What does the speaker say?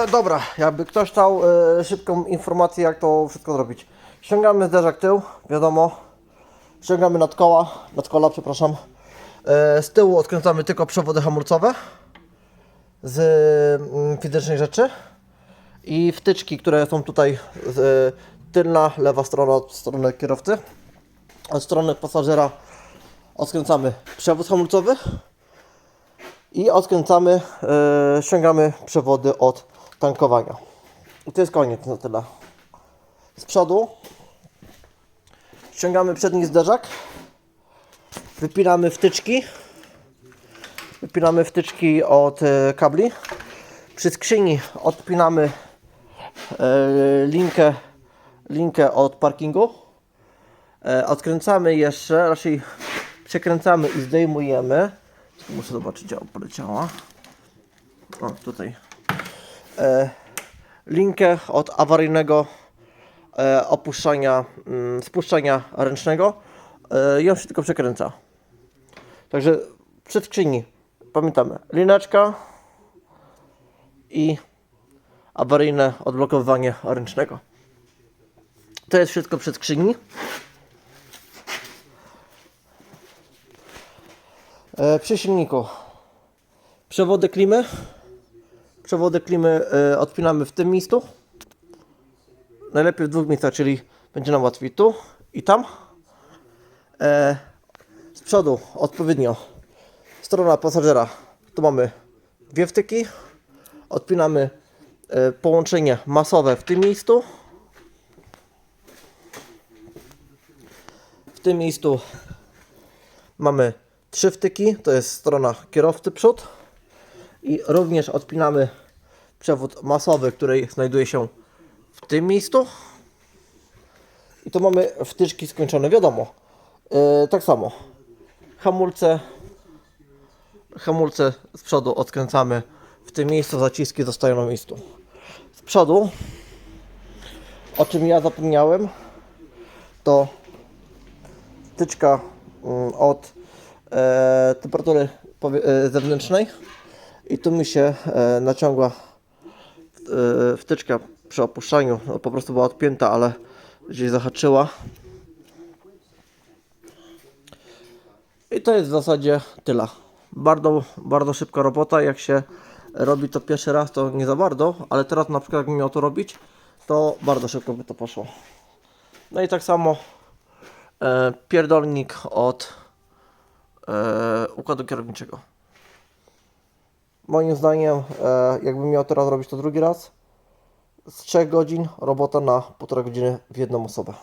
E, dobra, jakby ktoś chciał e, szybką informację, jak to wszystko zrobić. Ściągamy zderzak tył, wiadomo. Ściągamy nad koła, nad kola, przepraszam. E, z tyłu odkręcamy tylko przewody hamulcowe z mm, fizycznej rzeczy i wtyczki, które są tutaj z, tylna, lewa strona od strony kierowcy. Od strony pasażera odkręcamy przewód hamulcowy i odkręcamy, e, ściągamy przewody od tankowania. I to jest koniec na tyle. Z przodu ściągamy przedni zderzak, wypinamy wtyczki, wypinamy wtyczki od e, kabli. Przy skrzyni odpinamy e, linkę, linkę od parkingu. E, odkręcamy jeszcze, raczej przekręcamy i zdejmujemy. Muszę zobaczyć, gdzie poleciała. O, tutaj. E, linkę od awaryjnego e, opuszczania, mm, spuszczania ręcznego. E, I on się tylko przekręca. Także przed skrzyni pamiętamy lineczka i awaryjne odblokowywanie ręcznego. To jest wszystko przed skrzyni. Przy silniku przewody klimy. Przewody klimy e, odpinamy w tym miejscu. Najlepiej w dwóch miejscach, czyli będzie nam łatwiej tu i tam. E, z przodu odpowiednio strona pasażera. Tu mamy dwie wtyki. Odpinamy e, połączenie masowe w tym miejscu. W tym miejscu mamy trzy wtyki, to jest strona kierowcy przód i również odpinamy przewód masowy, który znajduje się w tym miejscu. I tu mamy wtyczki skończone, wiadomo. Yy, tak samo. Hamulce. Hamulce z przodu odkręcamy w tym miejscu, zaciski zostają na miejscu. Z przodu o czym ja zapomniałem to wtyczka mm, od e, temperatury e, zewnętrznej. I tu mi się naciągła wtyczka przy opuszczaniu, no, po prostu była odpięta, ale gdzieś zahaczyła. I to jest w zasadzie tyle. Bardzo, bardzo szybka robota. Jak się robi to pierwszy raz, to nie za bardzo, ale teraz na przykład jakbym miał to robić, to bardzo szybko by to poszło. No i tak samo e, pierdolnik od e, układu kierowniczego. Moim zdaniem, e, jakbym miał teraz robić to drugi raz, z 3 godzin robota na 1,5 godziny w jedną osobę.